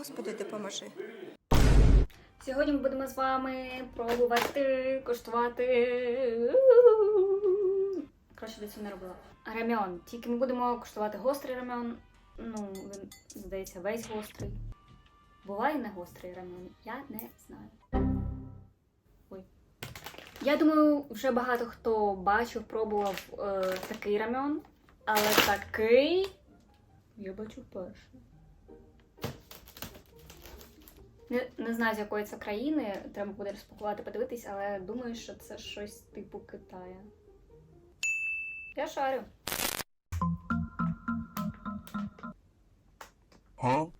Господи, допоможи. Сьогодні ми будемо з вами пробувати коштувати. Краще до цього не робила. Рем'ян. Тільки ми будемо коштувати гострий рем'ян. Ну, він, здається, весь гострий. Буває не гострий рем'ян. Я не знаю. Ой. Я думаю, вже багато хто бачив, пробував е, такий рем'ян, але такий. Я бачу вперше. Не, не знаю, з якої це країни, треба буде розпакувати, подивитись, але думаю, що це щось типу Китая. Я шарю. Huh?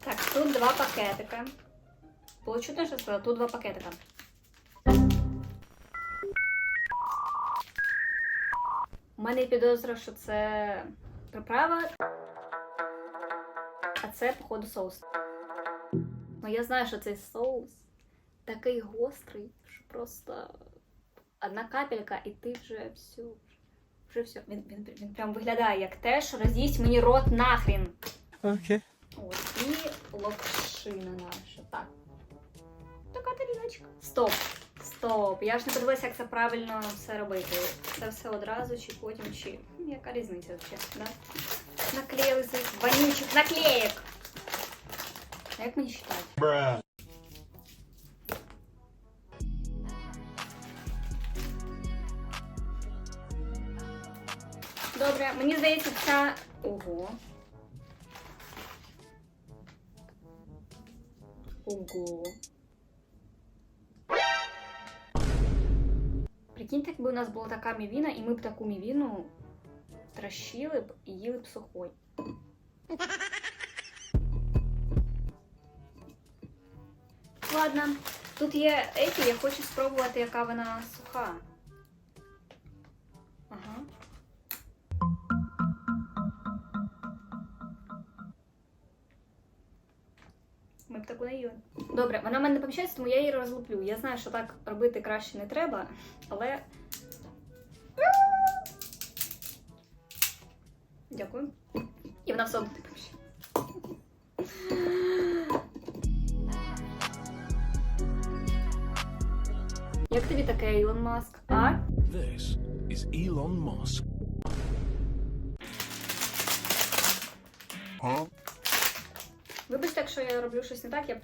Так, тут два пакетика. Було чутно, що сказала, тут два пакетика. Мене є підозра, що це приправа, а це, походу, соус. Ну я знаю, що цей соус такий гострий, що просто одна капелька, і ти вже все. Вже все. Він, він, він прям виглядає як те, що роз'їсть мені рот нахрін. Okay. І локшина наша. Так. Така тарілочка. Стоп. Стоп. Я ж не подивилася, як це правильно все робити. Це все одразу, чи потім, чи. Ну, Яка різниця взагалі, да? Наклеїли цих вонючих наклеїк. А як мені читати? Bruh. Добре, мені здається, ця. Ого. Ого. Прикиньте, якби у нас була така мівіна, і ми б таку мівіну трощили б і їли б сухой. Ладно, тут є еті, я хочу спробувати, яка вона суха. Добре, вона в мене не поміщається, тому я її розлуплю. Я знаю, що так робити краще не треба, але. Дякую. І вона все одно не поміщається. Як тобі таке, Ілон Маск? А? This is Elon Musk. Вибачте, якщо я роблю щось не так, я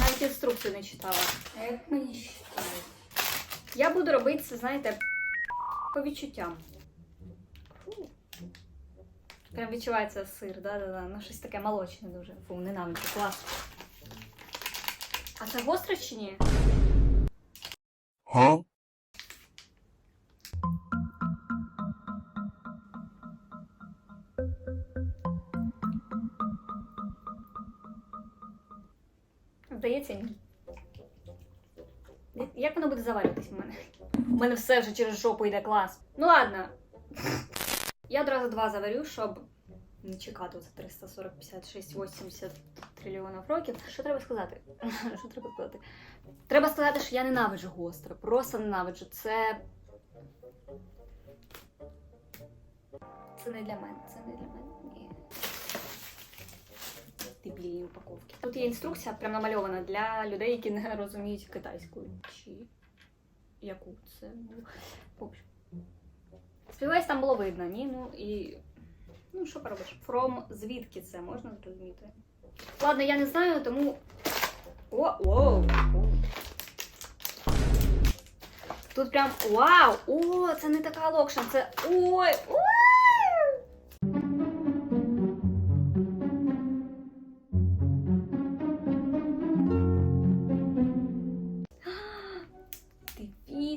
навіть інструкцію не читала. А як мені читають? Я буду робити це, знаєте, по відчуттям. Фу. Прям відчувається сир, да-да-да. Ну щось таке молочне дуже. Фу, ненавиджу, клас. А це гостро чи ні? Huh? Здається, ні. Як- воно буде заварюватись в мене? У мене все вже через жопу йде клас. Ну ладно. Я одразу два заварю, щоб не чекати оце 340, 56, 80 трильйонів років. Що треба сказати? Що треба сказати? Треба сказати, що я ненавиджу гостро. Просто ненавиджу. Це. Це не для мене. Це не для мене. Ні. Дебільні упаковки. Тут є інструкція, прям намальована для людей, які не розуміють китайську. Чи яку це було. Там було видно, ні? Ну і. Ну, що поробиш? From звідки це можна зрозуміти? Ладно, я не знаю, тому. О, о, о. Тут прям вау! О, це не така локшин, це. Ой! Ой!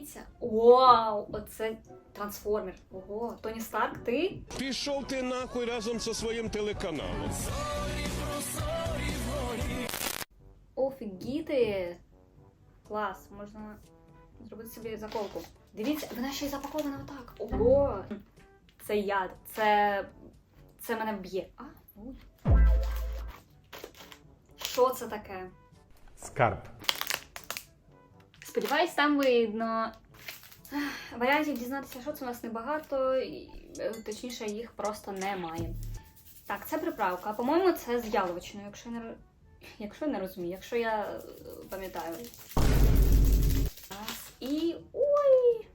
Дивіться! Вау! Оце трансформер. Ого, Тоні Старк, ти? Пішов ти нахуй разом зі своїм телеканалом. Офігіти! Клас, можна зробити собі заколку. Дивіться, вона ще й запакована отак. Ого! Це яд. Це. Це мене вб'є. А, ой. Що це таке? Скарб. Сподіваюсь, там видно. Варіантів дізнатися, що це у нас небагато, і, е, точніше, їх просто немає. Так, це приправка. По-моєму, це з яловичиною, якщо не, якщо я не розумію, якщо я е, пам'ятаю. І. Ой!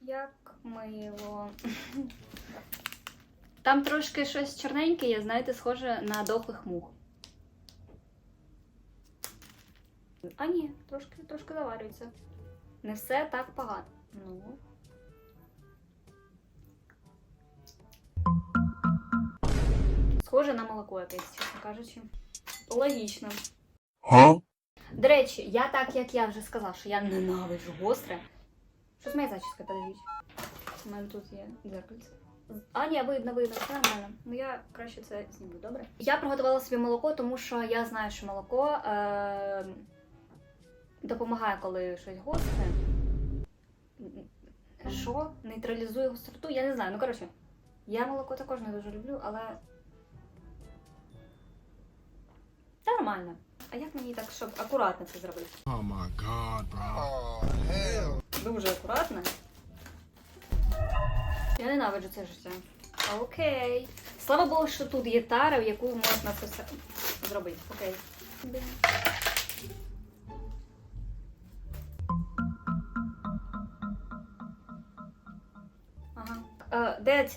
Як мило. Там трошки щось чорненьке, є, знаєте, схоже на дохлих мух. А ні, трошки, трошки заварюється. Не все так погано. Ну. Схоже на молоко якесь, чесно кажучи. Логічно. Huh? До речі, я так, як я вже сказала, що я ненавиджу гостре. Що з моя зачіска, подивіть. У мене тут є дзеркальце. А, ні, видно, видно, все нормально. Ну я краще це зніму, добре? Я приготувала собі молоко, тому що я знаю, що молоко е- допомагає, коли щось гостре. Що? Нейтралізує гостроту? Я не знаю. Ну, коротше, я молоко також не дуже люблю, але. Та нормально. А як мені так, щоб акуратно це зробити? Oh my god, bro. Дуже акуратно. Я ненавиджу це життя. Окей. Слава Богу, що тут є тара, в яку можна все зробити. Окей. Де.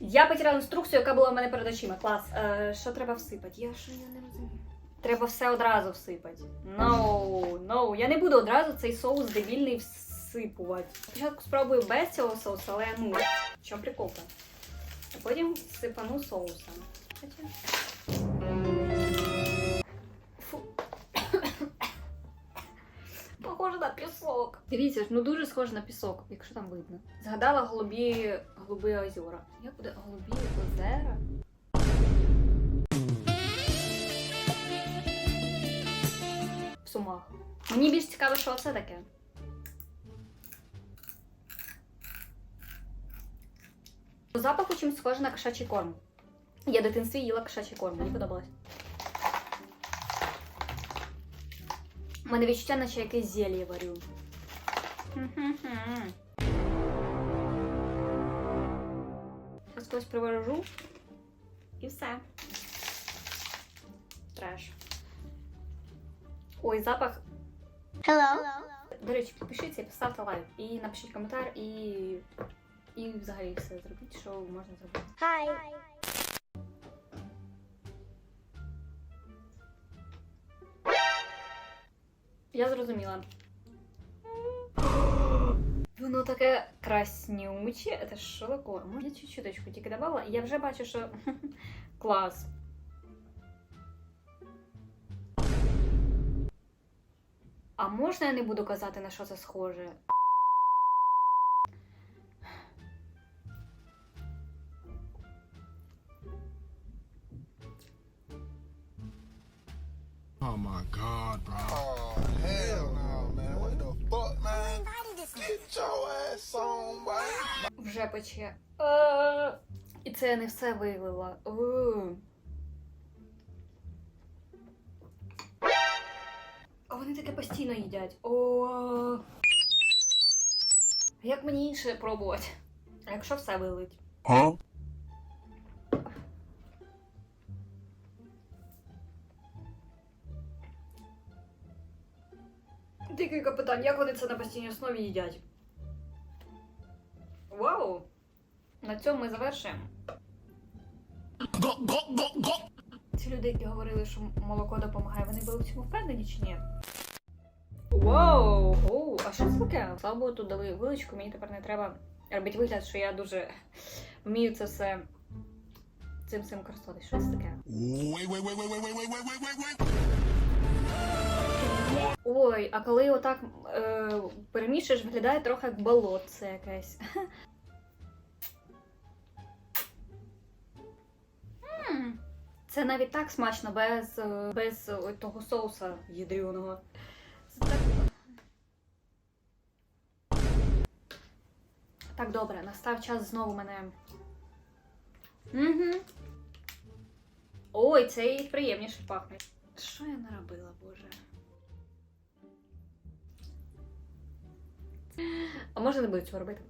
Я потеряла інструкцію, яка була в мене перед очима. Клас. Е, що треба всипати? Я що я не розумію. Треба все одразу всипати. No, no. Я не буду одразу цей соус дебільний всипувати. Спочатку спробую без цього соусу, але ну, в чому приколка? А потім сипану соусом. Похоже на пісок. Дивіться ж, ну дуже схоже на пісок, якщо там видно. Згадала голубі, голубі озера. Як буде голубі озера? В сумах. Мені більш цікаво, що це таке. По запаху чимось схоже на кошачий корм. Я в дитинстві їла кошачий корм, мені подобалось. У мене відчуття, наче якесь зелье варю. Когось приворожу. І все. Треш. Ой, запах. Hello. До речі, підпишіться, поставте лайк і напишіть коментар, і, і взагалі все зробіть, що можна зробити. Hi. Я зрозуміла. Воно таке краснюче. Це що таке? Може, чуть-чуточку тільки додала. я вже бачу, що клас. А можна я не буду казати, на що це схоже? Oh my god, bro. Oh, hell no, man. What the fuck, man? Get your ass on, boy. Вже пече. Е, І це я не все вилила. Е. А вони таке постійно їдять. О. А Як мені інше пробувати? А якщо все вилить? Декілька питань, як вони це на постійній основі їдять? Вау! На цьому ми завершуємо. Ці люди, які говорили, що молоко допомагає, вони були в цьому впевнені чи ні? Вау! Оу, а що це таке? Слава Богу, тут дали виличку, мені тепер не треба робити вигляд, що я дуже вмію це все цим цим користуватися. Що це таке? Ой, а коли отак е, перемішуєш, виглядає трохи як болотце якесь. Це навіть так смачно, без, е, без е, того соуса ядрюного. Так... добре, настав час знову мене. Угу. Ой, цей приємніше пахне. Що я наробила, боже? А можна не буду цього робити?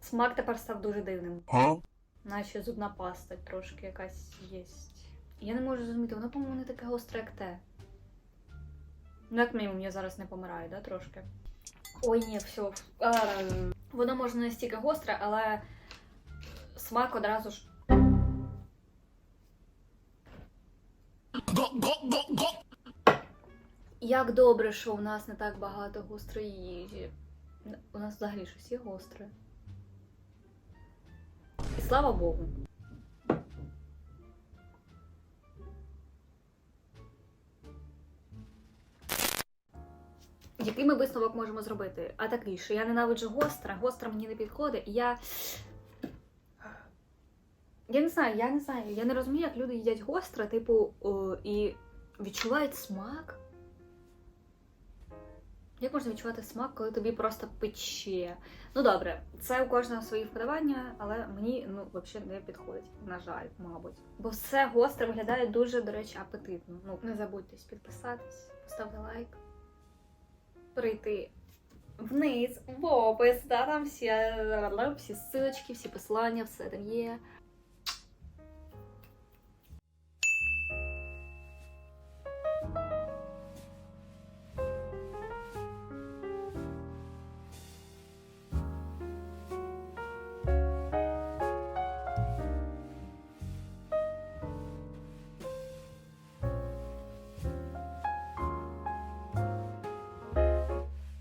Смак тепер став дуже дивним. Huh? Наче зубна паста трошки якась є. Я не можу зрозуміти, воно, по-моєму, не таке гостре, як те. Ну, як мінімум, я зараз не помираю, да, трошки. Ой, ні, все. Воно може не настільки гостре, але смак одразу ж. Як добре, що у нас не так багато гострої їжі. У нас взагалі щось є гостре. І слава Богу. Який ми висновок можемо зробити? А такий, що я ненавиджу гостре, гостре мені не підходить, і я. Я не знаю, я не знаю. Я не розумію, як люди їдять гостре, типу, о, і відчувають смак. Як можна відчувати смак, коли тобі просто пече? Ну добре, це у кожного свої вподобання, але мені ну взагалі не підходить. На жаль, мабуть. Бо все гостре виглядає дуже, до речі, апетитно. Ну не забудьтесь підписатись, поставити лайк, прийти вниз в опис, да, там всі, всі ссылочки, всі посилання, все там є.